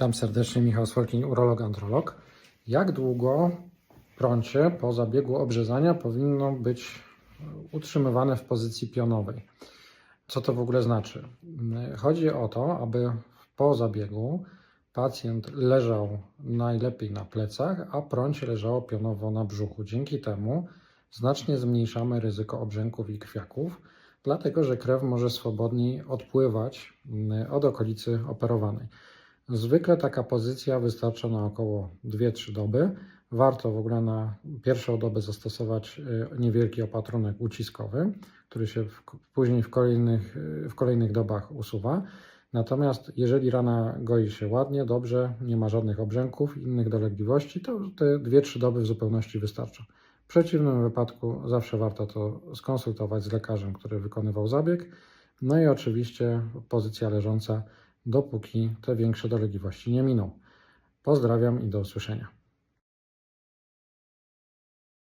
Witam serdecznie, Michał Swolkin, urolog, androlog. Jak długo prącie po zabiegu obrzezania powinno być utrzymywane w pozycji pionowej? Co to w ogóle znaczy? Chodzi o to, aby po zabiegu pacjent leżał najlepiej na plecach, a prącie leżało pionowo na brzuchu. Dzięki temu znacznie zmniejszamy ryzyko obrzęków i krwiaków, dlatego że krew może swobodniej odpływać od okolicy operowanej. Zwykle taka pozycja wystarcza na około 2-3 doby. Warto w ogóle na pierwszą dobę zastosować y, niewielki opatrunek uciskowy, który się w, później w kolejnych, y, w kolejnych dobach usuwa. Natomiast jeżeli rana goi się ładnie, dobrze, nie ma żadnych obrzęków, innych dolegliwości, to te 2-3 doby w zupełności wystarczą. W przeciwnym wypadku zawsze warto to skonsultować z lekarzem, który wykonywał zabieg. No i oczywiście pozycja leżąca, dopóki te większe dolegliwości nie miną. Pozdrawiam i do usłyszenia.